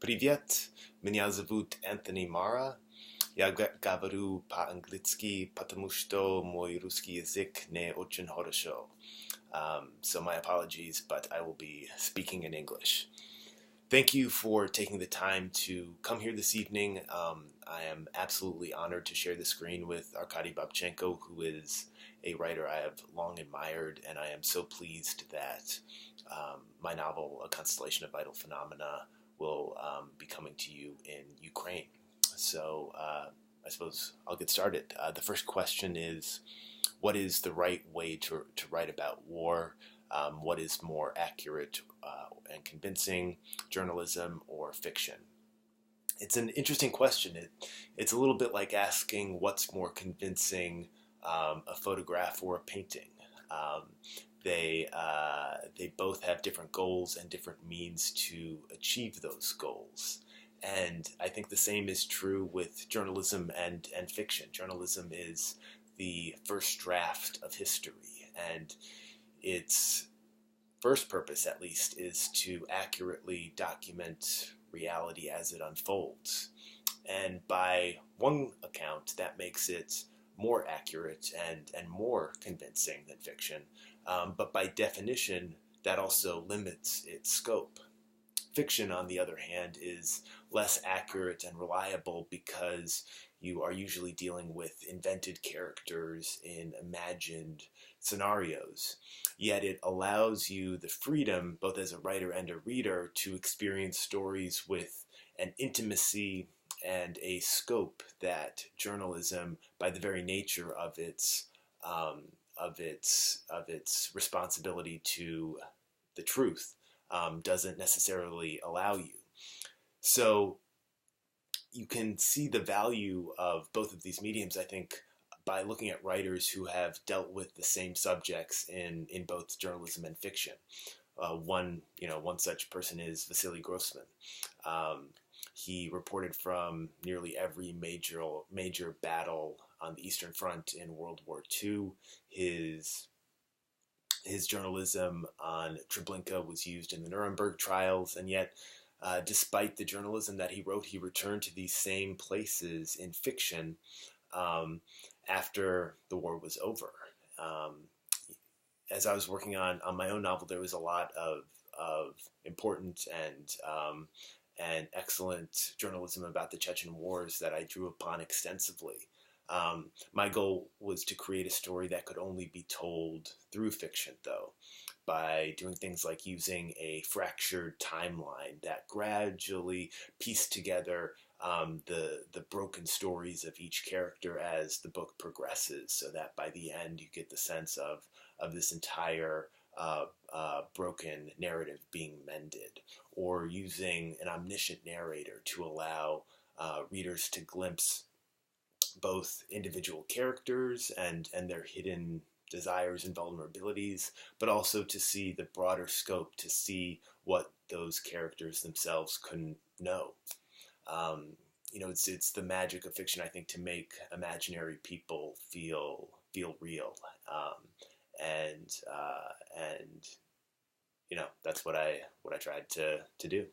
Привет, меня зовут Anthony Mara. Я говорю по-английски, потому что мой русский язык не очень хорошо. Um, so my apologies, but I will be speaking in English. Thank you for taking the time to come here this evening. Um, I am absolutely honored to share the screen with Arkady Babchenko, who is a writer I have long admired, and I am so pleased that um, my novel, A Constellation of Vital Phenomena, will um, be coming to you in Ukraine. So uh, I suppose I'll get started. Uh, the first question is what is the right way to, to write about war? Um, what is more accurate uh, and convincing, journalism or fiction? It's an interesting question. It, it's a little bit like asking what's more convincing, um, a photograph or a painting. Um, they uh, they both have different goals and different means to achieve those goals. And I think the same is true with journalism and, and fiction. Journalism is the first draft of history, and its first purpose, at least, is to accurately document reality as it unfolds. And by one account, that makes it more accurate and, and more convincing than fiction. Um, but by definition, that also limits its scope. Fiction, on the other hand, is less accurate and reliable because you are usually dealing with invented characters in imagined scenarios. Yet it allows you the freedom, both as a writer and a reader, to experience stories with an intimacy and a scope that journalism, by the very nature of its um, of its of its responsibility to the truth um, doesn't necessarily allow you. So you can see the value of both of these mediums, I think, by looking at writers who have dealt with the same subjects in, in both journalism and fiction. Uh, one, you know, one such person is Vasily Grossman. Um, he reported from nearly every major major battle on the Eastern Front in World War II. His his journalism on Treblinka was used in the Nuremberg trials, and yet, uh, despite the journalism that he wrote, he returned to these same places in fiction um, after the war was over. Um, as I was working on, on my own novel, there was a lot of, of important and um, and excellent journalism about the Chechen wars that I drew upon extensively. Um, my goal was to create a story that could only be told through fiction, though, by doing things like using a fractured timeline that gradually pieced together um, the the broken stories of each character as the book progresses, so that by the end you get the sense of of this entire uh, uh, broken narrative being mended, or using an omniscient narrator to allow uh, readers to glimpse both individual characters and, and their hidden desires and vulnerabilities, but also to see the broader scope, to see what those characters themselves couldn't know. Um, you know, it's it's the magic of fiction, I think, to make imaginary people feel feel real, um, and uh, and you know that's what I what I tried to to do.